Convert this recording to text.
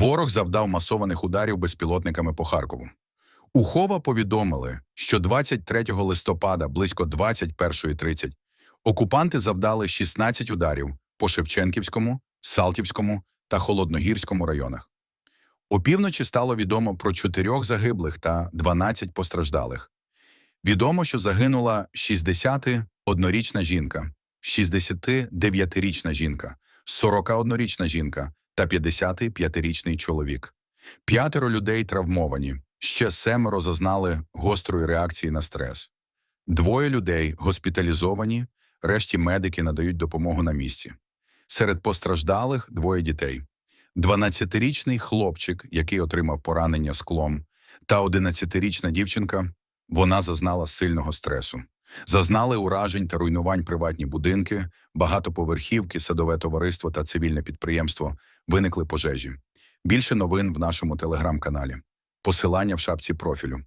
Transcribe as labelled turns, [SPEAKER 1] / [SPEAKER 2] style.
[SPEAKER 1] Ворог завдав масованих ударів безпілотниками по Харкову. У Хова повідомили, що 23 листопада близько 21.30 окупанти завдали 16 ударів по Шевченківському, Салтівському та Холодногірському районах. Опівночі стало відомо про чотирьох загиблих та 12 постраждалих. Відомо, що загинула 61-річна жінка, 69-річна жінка, 41-річна жінка та 55-річний чоловік. П'ятеро людей травмовані, ще семеро зазнали гострої реакції на стрес. Двоє людей госпіталізовані, решті медики надають допомогу на місці. Серед постраждалих двоє дітей. 12-річний хлопчик, який отримав поранення склом, та 11-річна дівчинка, вона зазнала сильного стресу. Зазнали уражень та руйнувань приватні будинки, багатоповерхівки, садове товариство та цивільне підприємство, виникли пожежі. Більше новин в нашому телеграм-каналі. Посилання в шапці профілю.